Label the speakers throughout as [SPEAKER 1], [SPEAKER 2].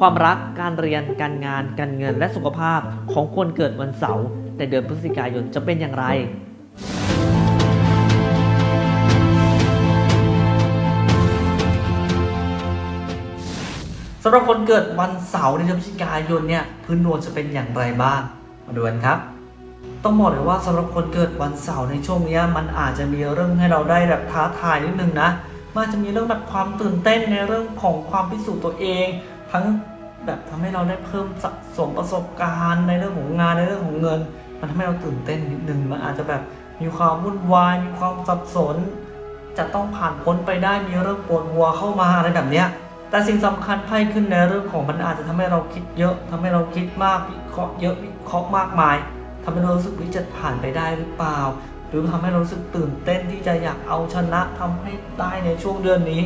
[SPEAKER 1] ความรักการเรียนการงาน การเงินและสุขภาพของคนเกิดวันเสาร์ในเดือนพฤศจิกายนจะเป็นอย่างไรสำหรับคนเกิดวันเสาร์ในเดือนพฤศจิกายนเนี่ยพื้นดวงจะเป็นอย่างไรบ้างมาดูกันครับต้องบอกเลยว่าสำหรับคนเกิดวันเสาร์ในช่วงนี้มันอาจจะมีเรื่องให้เราได้แบบท้าทายนิดนึงนะมันอาจจะมีเรื่องแบบความตื่นเต้นในเรื่องของความพิสูจน์ตัวเอง ทั้งแบบทำให้เราได้เพิ่มสะสมประสบการณ์ในเรื่องของงานในเรื่องของเงิน มันทำให้เราตื่นเต้นนิดนึงมันอาจจะแบบมีความวุ่นวาย มีความสับสน จะต้องผ่านพ้นไปได้มีเรื่องปวดหัวเข้ามาอะไรแบบเนี้ยแต่สิ่งสำคัญไพ่ขึ้นในเรื่องของมันอาจจะทำให้เราคิดเยอะทำให้เราคิดมากวิเคราะห์เยอะวิเคราะห์มากมายทำให้เรารู้สึกวิจะผ่านไปได้หรือเปล่า หรือทำให้เรารู้สึกตื่นเต้นที่จะอยากเอาชนะทำให้ได้ในช่วงเดือนนี้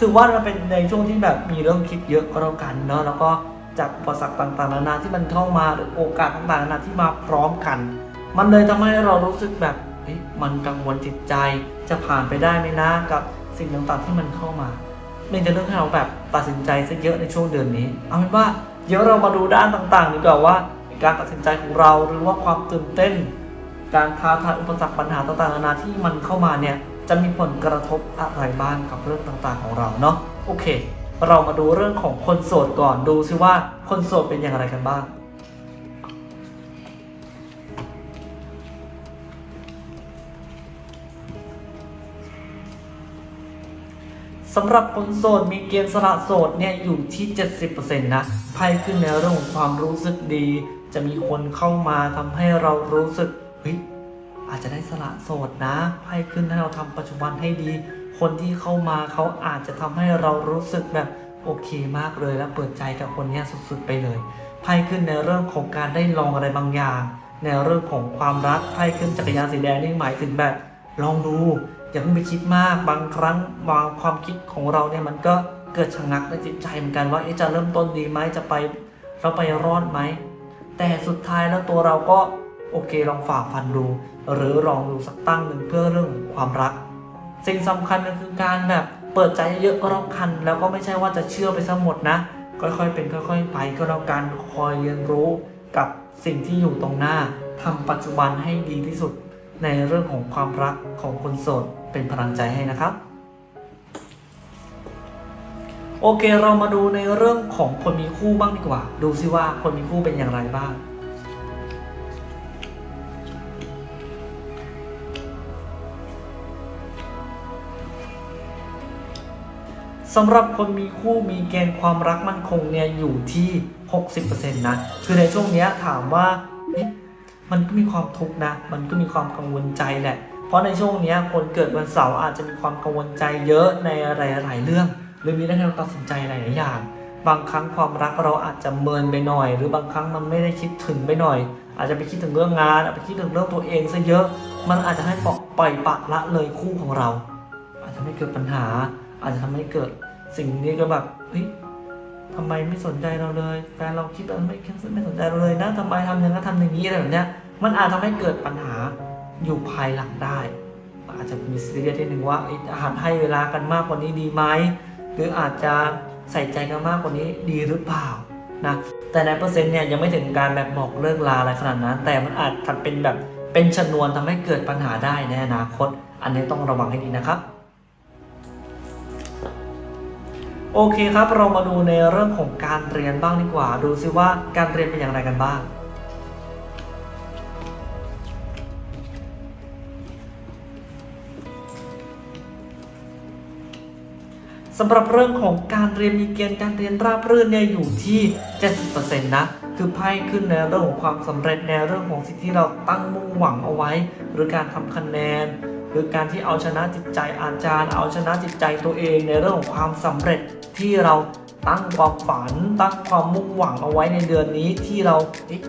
[SPEAKER 1] ถือว่ามันเป็นในช่วงที่แบบมีเรื่องคิดเยอะก็แล้วกันเนาะแล้วก็จากอุปสรรคต่างๆนานาที่มันเข้ามาหรือโอกาสต่างๆนานาที่มาพร้อมกัน มันเลยทำให้เรารู้สึกแบบมันกังวลจิตใจจะผ่านไปได้ไหมนะกับสิ่งต่างๆที่มันเข้ามาไม่จะเลือกให้เราแบบตัดสินใจซะเยอะในช่วงเดือนนี้ เอาเป็นว่าเดี๋ยวเรามาดูด้านต่างๆดีกว่าว่า การตัดสินใจของเราหรือว่าความตื่นเต้น การท้าทายอุปสรรคปัญหาต่างๆนานาที่มันเข้ามาเนี่ย จะมีผลกระทบอะไรบ้างกับเรื่องต่างๆของเราเนาะโอเค เรามาดูเรื่องของคนโสดก่อนดูซิว่าคนโสดเป็นอย่างไรกันบ้างสำหรับคนโสดมีเกณฑ์สละโสดเนี่ยอยู่ที่ 70%นะไพ่ขึ้นในเรื่องของความรู้สึกดี จะมีคนเข้ามาทำให้เรารู้สึกเฮ้ย อาจจะได้สละโสดนะไพ่ขึ้นให้เราทำปัจจุบันให้ดี คนที่เข้ามาเขาอาจจะทำให้เรารู้สึกแบบโอเคมากเลยและเปิดใจกับคนนี้สุดๆไปเลยไพ่ขึ้นในเรื่องของการได้ลองอะไรบางอย่าง ในเรื่องของความรักไพ่ขึ้นจักรยานสีแดงนี่หมายถึงแบบ ลองดูอย่าเพิ่งไปคิดมากบางครั้งบางความคิดของเราเนี่ยมันก็เกิดชะงักในจิตใจเหมือนกันว่าจะเริ่มต้นดีไหมจะไปเราไปรอดไหมแต่สุดท้ายแล้วตัวเราก็โอเคลองฝ่าฟันดู หรือลองดูสักตั้งหนึ่งเพื่อเรื่องของความรัก สิ่งสำคัญก็คือการแบบเปิดใจเยอะก็แล้วกัน แล้วก็ไม่ใช่ว่าจะเชื่อไปซะหมดนะ ค่อยๆเป็นค่อย ๆ ไปก็แล้วกันคอยเรียนรู้กับสิ่งที่อยู่ตรงหน้าทำปัจจุบันให้ดีที่สุดในเรื่องของความรักของคนโสดเป็นพลังใจให้นะครับ โอเคเรามาดูในเรื่องของคนมีคู่บ้างดีกว่า ดูซิว่าคนมีคู่เป็นอย่างไรบ้าง สำหรับคนมีคู่มีเกณฑ์ความรักมั่นคงเนี่ยอยู่ที่ 60%นะคือในช่วงนี้ถามว่ามันก็มีความทุกข์นะ มันก็มีความกังวลใจแหละ เพราะในช่วงนี้คนเกิดวันเสาร์อาจจะมีความกังวลใจเยอะในหลายๆเรื่อง หรือมีเรื่องให้เราตัดสินใจหลายๆอย่าง บางครั้งความรักเราอาจจะเมินไปหน่อย หรือบางครั้งมันไม่ได้คิดถึงไปหน่อย อาจจะไปคิดถึงเรื่องงานอาจจะไปคิดถึงเรื่องตัวเองซะเยอะ มันอาจจะให้ปล่อยปปะละเลยคู่ของเรา อาจจะไม่เกิดปัญหา อาจจะทำให้เกิด สิ่งนี้ก็แบบเฮ้ยทำไมไม่สนใจเราเลยแฟนเราคิดว่าไม่ไม่สนใจเราเลยนะทำไมทำอย่างนั้นทำอย่างนี้อะไรแบบเนี้ย มันอาจทำให้เกิดปัญหาอยู่ภายหลังได้ อาจจะมีซีเรียสที่หนึ่งว่าอ๊ะอาจให้เวลากันมากกว่านี้ดีไหมหรืออาจจะใส่ใจกันมากกว่านี้ดีหรือเปล่านะแต่ในเปอร์เซ็นต์เนี่ยยังไม่ถึงการแบบบอกเลิกลาอะไรขนาดนั้น แต่มันอาจทำเป็นแบบเป็นชนวนทำให้เกิดปัญหาได้ในอนาคต อันนี้ต้องระวังให้ดีนะครับ โอเคครับ เรามาดูในเรื่องของการเรียนบ้างดีกว่า ดูซิว่าการเรียนเป็นอย่างไรกันบ้าง สำหรับเรื่องของการเรียนมีเกณฑ์การเรียนราบรื่นเนี่ยอยู่ที่ 70%นะคือไพ่ขึ้นในเรื่องของความสำเร็จในเรื่องของสิ่งที่เราตั้งมุ่งหวังเอาไว้ หรือการทำคะแนน หรือการที่เอาชนะจิตใจอาจารย์ เอาชนะจิตใจตัวเองในเรื่องของความสำเร็จที่เราตั้งความฝันตั้งความมุ่งหวังเอาไว้ในเดือนนี้ที่เรา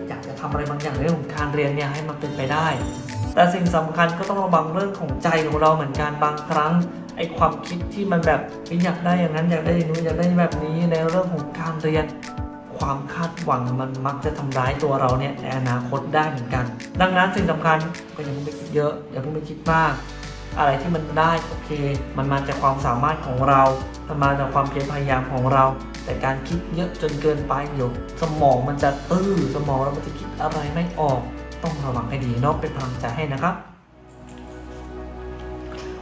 [SPEAKER 1] อยากจะทำอะไรบางอย่างในเรื่องของการเรียนเนี่ยให้มันเป็นไปได้ แต่สิ่งสำคัญก็ต้องระวังเรื่องของใจของเราเหมือนกันบางครั้งไอความคิดที่มันแบบอยากได้อย่างนั้นอยากได้อย่างนู้นอยากได้แบบนี้ในเรื่องของการเรียน ความคาดหวังมันมักจะทำร้ายตัวเราเนี่ยในอนาคตได้เหมือนกัน ดังนั้นสิ่งสำคัญก็อย่าเพิ่งไปคิดเยอะอย่าเพิ่งไปคิดมาก อะไรที่มันได้โอเค มันมาจากความสามารถของเรามันมาจากความเพียรพยายามของเรา แต่การคิดเยอะจนเกินไปเดี๋ยวสมองมันจะตื้อสมองเรามันจะคิดอะไรไม่ออก ต้องระวังให้ดีเนาะเป็นพลังใจให้นะครับ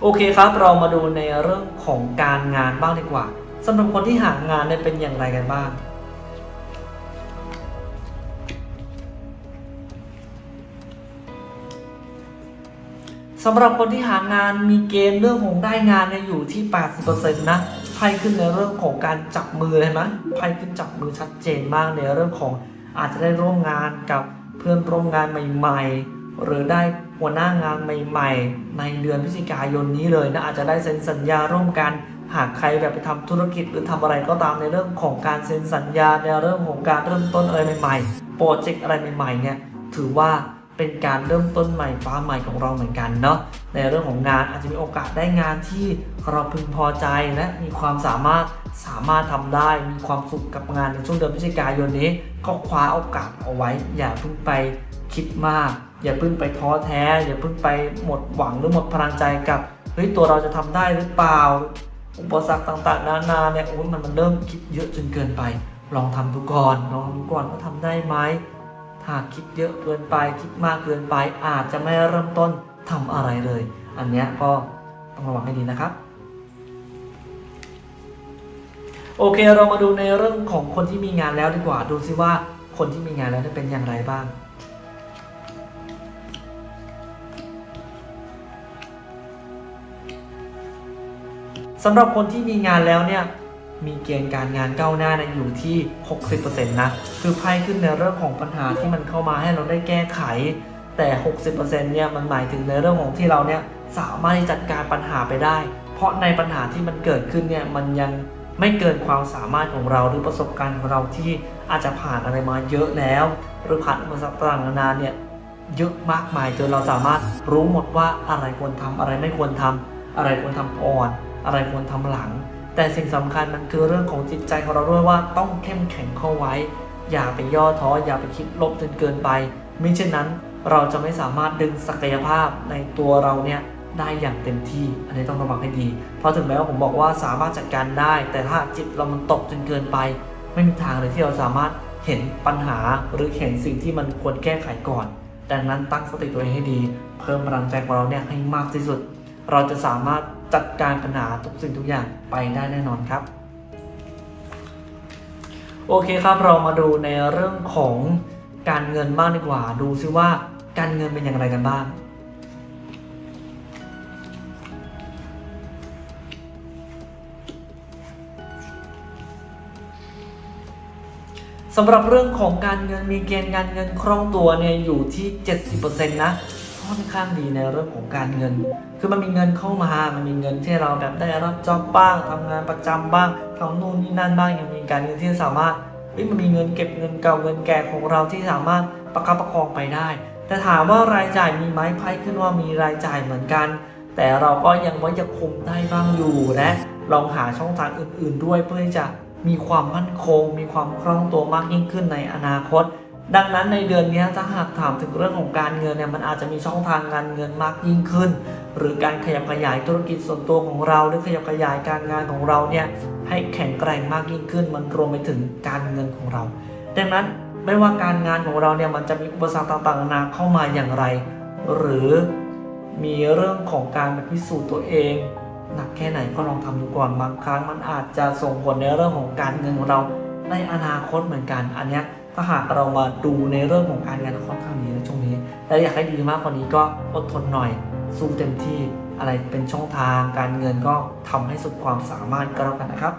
[SPEAKER 1] โอเคครับ เรามาดูในเรื่องของการงานบ้างดีกว่าสำหรับคนที่หางานเนี่ยเป็นอย่างไรกันบ้าง สำหรับคนที่หางานมีเกณฑ์เรื่องของได้งานเนี่ยอยู่ที่ 80%นะไพ่ขึ้นในเรื่องของการจับมือเลยนะไพ่ขึ้นจับมือชัดเจนมากในเรื่องของอาจจะได้ร่วมงานกับเพื่อนร่วมงานใหม่ ๆ หรือได้หัวหน้างานใหม่ ๆ ในเดือนพฤศจิกายนนี้เลยนะอาจจะได้เซ็นสัญญาร่วมกัน หากใครแบบไปทำธุรกิจหรือทำอะไรก็ตามในเรื่องของการเซ็นสัญญาในเรื่องของการเริ่มต้นอะไรใหม่ๆโปรเจกต์อะไรใหม่ๆเนี่ยถือว่า เป็นการเริ่มต้นใหม่ฟ้าใหม่ของเราเหมือนกันเนาะในเรื่องของงานอาจจะมีโอกาสได้งานที่เราพึงพอใจและมีความสามารถสามารถทำได้มีความสุขกับงานในช่วงเดือนพฤศจิกายนนี้ ก็คว้าโอกาสเอาไว้ อย่าเพิ่งไปคิดมาก อย่าเพิ่งไปท้อแท้ อย่าเพิ่งไปหมดหวังหรือหมดพลังใจกับเฮ้ยตัวเราจะทำได้หรือเปล่า อุปสรรคต่างๆ นานาเนี่ยโอ้ยมันมันเริ่มคิดเยอะจนเกินไป ลองทำดูก่อนลองดูก่อนว่าทำได้ไหม ถ้าคิดเยอะเกินไปคิดมากเกินไปอาจจะไม่เริ่มต้นทำอะไรเลย อันนี้ก็ต้องระวังให้ดีนะครับ โอเคเรามาดูในเรื่องของคนที่มีงานแล้วดีกว่าดูซิว่าคนที่มีงานแล้วเป็นอย่างไรบ้างสำหรับคนที่มีงานแล้วเนี่ย มีเกณฑ์การงานก้าวหน้านะอยู่ที่ 60%นะคือไพ่ขึ้นในเรื่องของปัญหาที่มันเข้ามาให้เราได้แก้ไข แต่ 60%เนี่ยมันหมายถึงในเรื่องของที่เราเนี่ยสามารถจัดการปัญหาไปได้ เพราะในปัญหาที่มันเกิดขึ้นเนี่ยมันยังไม่เกินความสามารถของเราหรือประสบการณ์ของเราที่อาจจะผ่านอะไรมาเยอะแล้ว หรือผ่านอุปสรรคต่างๆนานาเนี่ยเยอะมากมายจนเราสามารถรู้หมดว่าอะไรควรทำอะไรไม่ควรทำอะไรควรทำก่อน อะไรควรทำหลัง แต่สิ่งสำคัญมันคือเรื่องของจิตใจของเราด้วยว่าต้องเข้มแข็งเข้าไว้ อย่าไปย่อท้ออย่าไปคิดลบจนเกินไปมิเช่นนั้นเราจะไม่สามารถดึงศักยภาพในตัวเราเนี่ยได้อย่างเต็มที่อันนี้ต้องระวังให้ดี เพราะถึงแม้ว่าผมบอกว่าสามารถจัดการได้ แต่ถ้าจิตเรามันตกจนเกินไป ไม่มีทางเลยที่เราสามารถเห็นปัญหาหรือเห็นสิ่งที่มันควรแก้ไขก่อน ดังนั้นตั้งสติตัวเองให้ดี เพิ่มพลังใจของเราเนี่ยให้มากที่สุด เราจะสามารถ จัดการปัญหาทุกสิ่งทุกอย่างไปได้แน่นอนครับ โอเคครับเรามาดูในเรื่องของการเงินบ้างดีกว่า ดูซิว่าการเงินเป็นอย่างไรกันบ้างสำหรับเรื่องของการเงินมีเกณฑ์การเงินคล่องตัวเนี่ยอยู่ที่ 70%นะ ค่อนข้างดีในเรื่องของการเงิน คือมันมีเงินเข้ามา มันมีเงินที่เราแบบได้รับจ็อบบ้างทำงานประจำบ้างทำนู่นนี่นั่นบ้าง ยังมีการเงินที่สามารถเฮ้ยมันมีเงินเก็บเงินเก่าเงินแก่ของเราที่สามารถประคับประคองไปได้ แต่ถามว่ารายจ่ายมีไหมไพ่ขึ้นว่ามีรายจ่ายเหมือนกัน แต่เราก็ยังว่าจะคุมได้บ้างอยู่และลองหาช่องทางอื่น ๆ ด้วยเพื่อจะมีความมั่นคง มีความคล่องตัวมากยิ่งขึ้นในอนาคต ดังนั้นในเดือนนี้ถ้าหากถามถึงเรื่องของการเงินเนี่ยมันอาจจะมีช่องทางการเงินมากยิ่งขึ้น หรือการขยับขยายธุรกิจส่วนตัวของเรา หรือขยับขยายการงานของเราเนี่ยให้แข็งแกร่งมากยิ่งขึ้น มันรวมไปถึงการเงินของเรา ดังนั้นไม่ว่าการงานของเราเนี่ยมันจะมีอุปสรรคต่างๆนานาเข้ามาอย่างไร หรือมีเรื่องของการพิสูจน์ตัวเองหนักแค่ไหนก็ลองทำดูก่อนบางครั้งมันอาจจะส่งผลในเรื่องของการเงินของเราในอนาคตเหมือนกันอันเนี้ย ถ้าหากเรามาดูในเรื่องของการงานค่อนข้างดีในช่วงนี้ และอยากให้ดีมากกว่านี้ก็อดทนหน่อย สู้เต็มที่อะไรเป็นช่องทางการเงินก็ทำให้สุดความสามารถก็แล้วกันนะครับ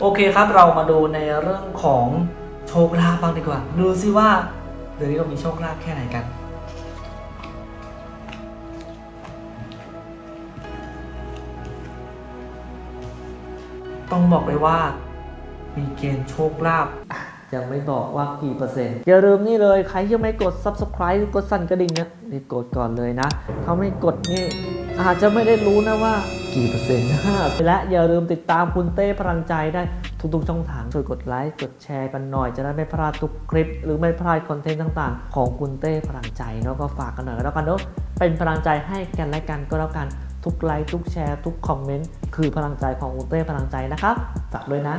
[SPEAKER 1] โอเคครับเรามาดูในเรื่องของโชคลาภบ้างดีกว่า ดูซิว่าเดือนนี้เรามีโชคลาภแค่ไหนกันต้องบอกเลยว่า มีเกณฑ์โชคลาภอะยังไม่บอกว่ากี่เปอร์เซ็นต์อย่าลืมนี่เลยใครยังไม่กด subscribe หรือกดสั่นกระดิ่งเนี่ยรีบกดก่อนเลยนะถ้าไม่กดนี่อาจจะไม่ได้รู้นะว่ากี่เปอร์เซ็นต์และอย่าลืมติดตามคุณเต้พลังใจได้ทุกๆช่องทางช่วยกดไลค์กดแชร์กันหน่อยจะได้ไม่พลาดทุกคลิป หรือไม่พลาดคอนเทนต์ต่างๆ ของคุณเต้พลังใจเนาะก็ฝากกันหน่อยก็แล้วกันเนาะเป็นพลังใจให้กันและกันก็แล้วกัน
[SPEAKER 2] ทุกไลค์ทุกแชร์ทุกคอมเมนต์คือพลังใจของอุเต้พลังใจนะครับฝากด้วยนะ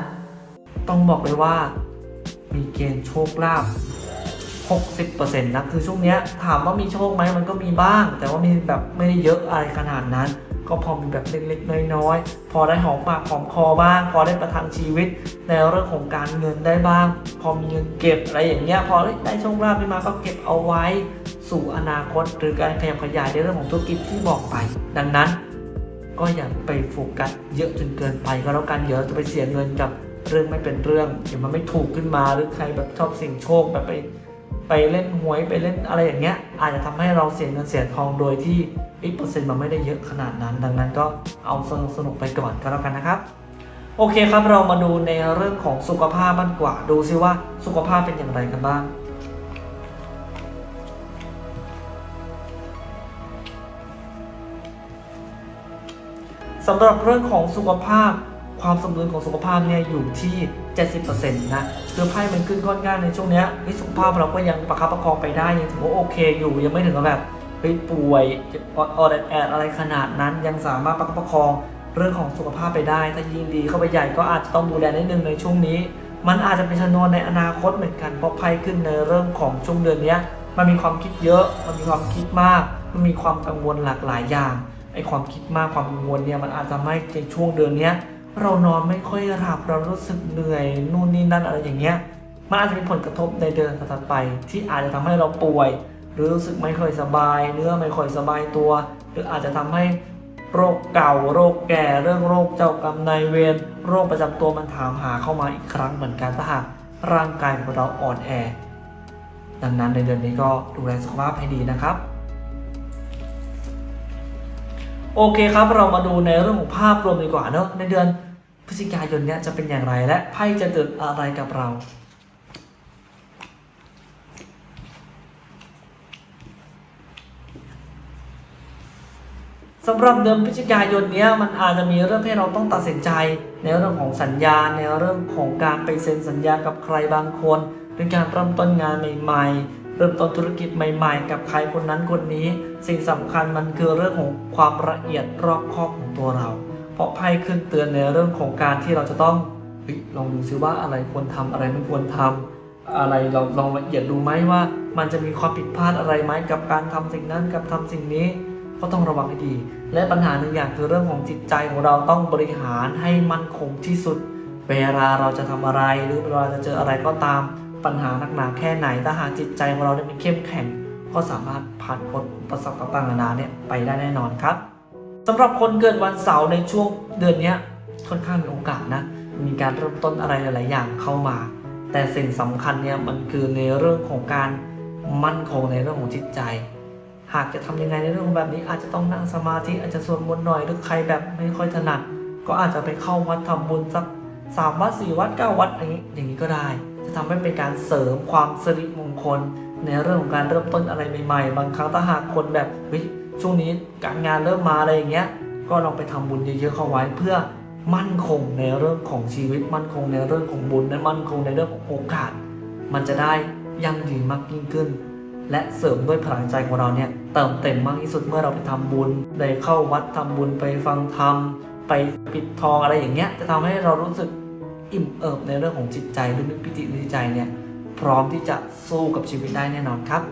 [SPEAKER 1] ต้องบอกเลยว่า มีเกณฑ์โชคลาภ60%นะคือช่วงเนี้ยถามว่ามีโชคไหมมันก็มีบ้าง แต่ว่ามีแบบไม่ได้เยอะอะไรขนาดนั้น ก็พอมีแบบเล็กๆน้อยๆพอได้หอมปากหอมคอบ้าง พอได้ประทังชีวิตในเรื่องของการเงินได้บ้าง พอมีเงินเก็บอะไรอย่างเงี้ยพอได้โชคลาภนี้มาก็เก็บเอาไว้สู่อนาคต หรือการขยับขยายในเรื่องของธุรกิจที่บอกไป ดังนั้น ก็อย่าไปโฟกัสเยอะจนเกินไปก็แล้วกันเดี๋ยวจะไปเสียเงินกับ เรื่องไม่เป็นเรื่องเดี๋ยวมันไม่ถูกขึ้นมาหรือใครแบบชอบเสี่ยงโชคแบบไปไปเล่นหวยไปเล่นอะไรอย่างเงี้ย อาจจะทำให้เราเสียเงินเสียทองโดยที่อีเปอร์เซ็นต์มันไม่ได้เยอะขนาดนั้น ดังนั้นก็เอาสนุกสนุกไปก่อนก็แล้วกันนะครับโอเคครับเรามาดูในเรื่องของสุขภาพบ้างกว่า ดูซิว่าสุขภาพเป็นอย่างไรกันบ้างสำหรับเรื่องของสุขภาพ ความสมดุลของสุขภาพเนี่ยอยู่ที่ 70%นะคือไพ่มันขึ้นค่อนข้างในช่วงเนี้ยเฮ้ยสุขภาพเราก็ยังประคับประคองไปได้ยังถือว่าโอเคอยู่ยังไม่ถึงกับแบบเฮ้ยป่วยเจ็บออดแอดอะไรขนาดนั้นยังสามารถประคับประคองเรื่องของสุขภาพไปได้ ถ้ายิ่งดีเข้าไปใหญ่ก็อาจจะต้องดูแลนิดนึงในช่วงนี้ มันอาจจะเป็นชนวนในอนาคตเหมือนกันเพราะไพ่ขึ้นในเรื่องของช่วงเดือนเนี้ยมันมีความคิดเยอะ มันมีความคิดมาก มันมีความกังวลหลากหลายอย่างไอความคิดมากความกังวลเนี่ยมันอาจจะทำให้ในช่วงเดือนเนี้ย เรานอนไม่ค่อยหลับเรารู้สึกเหนื่อยนู่นนี่นั่นอะไรอย่างเงี้ยมันอาจจะมีผลกระทบในเดือนถัดไป ที่อาจจะทำให้เราป่วย หรือรู้สึกไม่ค่อยสบาย เนื้อไม่ค่อยสบายตัว หรืออาจจะทำให้โรคเก่าโรคแก่เรื่องโรคเจ้ากรรมนายเวรโรคประจำตัวมันถามหาเข้ามาอีกครั้งเหมือนกันถ้าหากร่างกายของเราอ่อนแอ ดังนั้นในเดือนนี้ก็ดูแลสุขภาพให้ดีนะครับ โอเคครับเรามาดูในเรื่องของภาพรวมดีกว่าเนอะในเดือน พฤศจิกายนนี้จะเป็นอย่างไรและไพ่จะเตือนอะไรกับเราสำหรับเดือนพฤศจิกายนนี้มันอาจจะมีเรื่องให้เราต้องตัดสินใจ ในเรื่องของสัญญาในเรื่องของการไปเซ็นสัญญากับใครบางคนหรือการเริ่มต้นงานใหม่ ๆ เริ่มต้นธุรกิจใหม่ ๆ กับใครคนนั้นคนนี้ สิ่งสำคัญมันคือเรื่องของความละเอียดรอบคอบของตัวเรา ราะไพ่ขึ้นเตือนในเรื่องของการที่เราจะต้องลองดูซิว่าอะไรควรทำอะไรไม่ควรทำอะไรเราลองละเอียดดูไหมว่า มันจะมีความผิดพลาดอะไรไหมกับการทำสิ่งนั้นกับทำสิ่งนี้ก็ต้องระวังให้ดี และปัญหาหนึ่งอย่างคือเรื่องของจิตใจของเราต้องบริหารให้มั่นคงที่สุด เวลาเราจะทำอะไรหรือเวลาจะเจออะไรก็ตามปัญหาหนักหนาแค่ไหนถ้าหากจิตใจของเราเนี่ยมันเข้มแข็ง ก็สามารถผ่านพ้นประสบการณ์ต่างๆนานาเนี่ยไปได้แน่นอนครับ สำหรับคนเกิดวันเสาร์ในช่วงเดือนนี้ค่อนข้างมีโอกาสนะ มีการเริ่มต้นอะไรหลาย ๆ อย่างเข้ามา แต่สิ่งสำคัญเนี่ยมันคือในเรื่องของการมั่นคงในเรื่องของจิตใจ หากจะทำยังไงในเรื่องแบบนี้อาจจะต้องนั่งสมาธิอาจจะสวดมนต์หน่อยหรือใครแบบไม่ค่อยถนัด ก็อาจจะไปเข้าวัดทำบุญสักสามวัดสี่วัดเก้าวัดอย่างนี้อย่างนี้ก็ได้ จะทำให้เป็นการเสริมความสิริมงคล ในเรื่องของการเริ่มต้นอะไรใหม่ ๆ บางครั้งถ้าหากคนแบบ ช่วงนี้การงานเริ่มมาอะไรอย่างเงี้ย ก็ลองไปทำบุญเยอะๆเข้าไว้เพื่อมั่นคงในเรื่องของชีวิต มั่นคงในเรื่องของบุญและมั่นคงในเรื่องของโอกาส มันจะได้ยั่งยืนมากยิ่งขึ้น และเสริมด้วยพลังใจของเราเนี่ยเติมเต็มมากที่สุดเมื่อเราไปทำบุญได้เข้าวัดทำบุญไปฟังธรรมไปปิดทองอะไรอย่างเงี้ยจะทำให้เรารู้สึกอิ่มเอิบในเรื่องของจิตใจหรือมีปิติในจิตใจเนี่ยพร้อมที่จะสู้กับชีวิตได้แน่นอนครับ